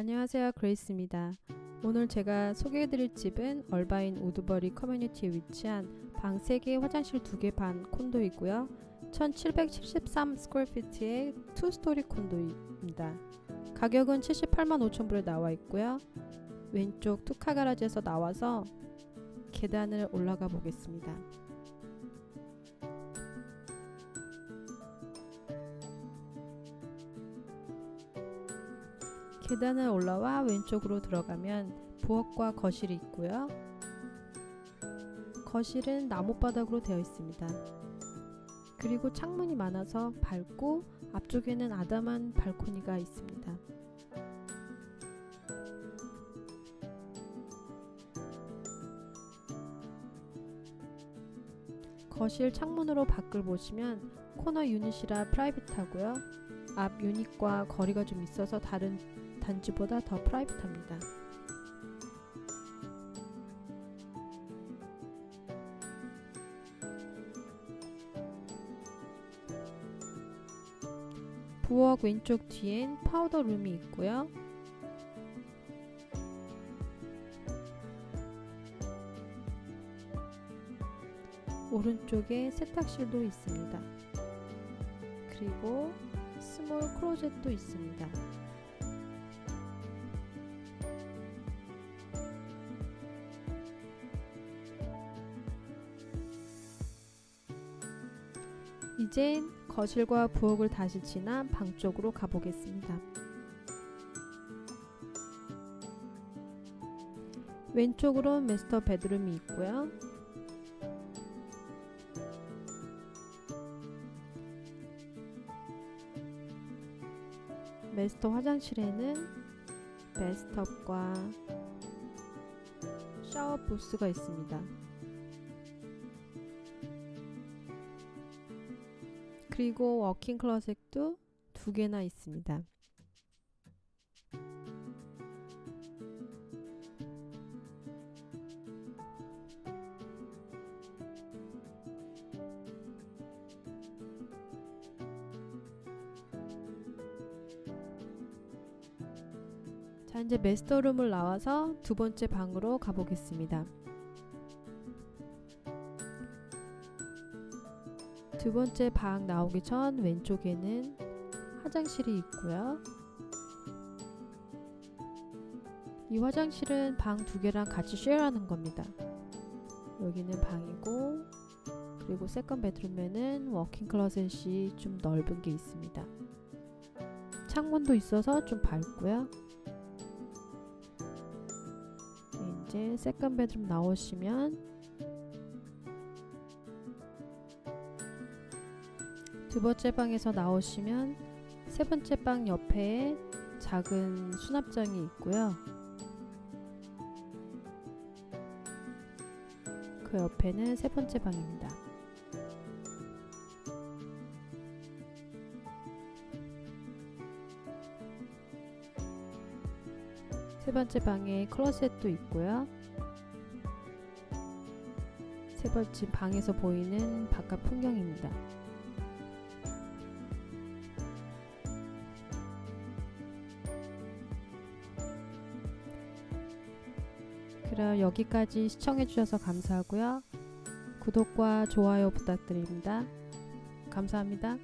안녕하세요. 그레이스입니다. 오늘 제가 소개해드릴 집은 얼바인 우드버리 커뮤니티에 위치한 방 3개, 화장실 2개 반 콘도이고요. 1773 스퀘어피트의 투스토리 콘도입니다. 가격은 78만 5천 불에 나와 있고요. 왼쪽 투카 가라지에서 나와서 계단을 올라가 보겠습니다. 계단을 올라와 왼쪽으로 들어가면 부엌과 거실이 있고요. 거실은 나무바닥으로 되어 있습니다. 그리고 창문이 많아서 밝고 앞쪽에는 아담한 발코니가 있습니다. 거실 창문으로 밖을 보시면 코너 유닛이라 프라이빗하고요. 앞 유닛과 거리가 좀 있어서 다른 단지보다 더 프라이빗합니다. 부엌 왼쪽 뒤엔 파우더 룸이 있고요. 오른쪽에 세탁실도 있습니다. 그리고 스몰 클로젯도 있습니다. 이젠 거실과 부엌을 다시 지나 방 쪽으로 가보겠습니다. 왼쪽으로 마스터 베드룸이 있고요. 마스터 화장실에는 베스트업과 샤워 부스가 있습니다. 그리고 워킹 클로셋도 두 개나 있습니다. 자, 이제 메스터룸을 나와서 두 번째 방으로 가보겠습니다. 두 번째 방 나오기 전 왼쪽에는 화장실이 있고요. 이 화장실은 방 두 개랑 같이 쉐어하는 겁니다. 여기는 방이고 그리고 세컨 베드룸에는 워킹 클로셋이 좀 넓은 게 있습니다. 창문도 있어서 좀 밝고요. 네, 이제 세컨 베드룸 나오시면 두 번째 방에서 나오시면 세 번째 방 옆에 작은 수납장이 있고요. 그 옆에는 세 번째 방입니다. 세 번째 방에 클로셋도 있고요. 세 번째 방에서 보이는 바깥 풍경입니다. 그럼 여기까지 시청해주셔서 감사하고요. 구독과 좋아요 부탁드립니다. 감사합니다.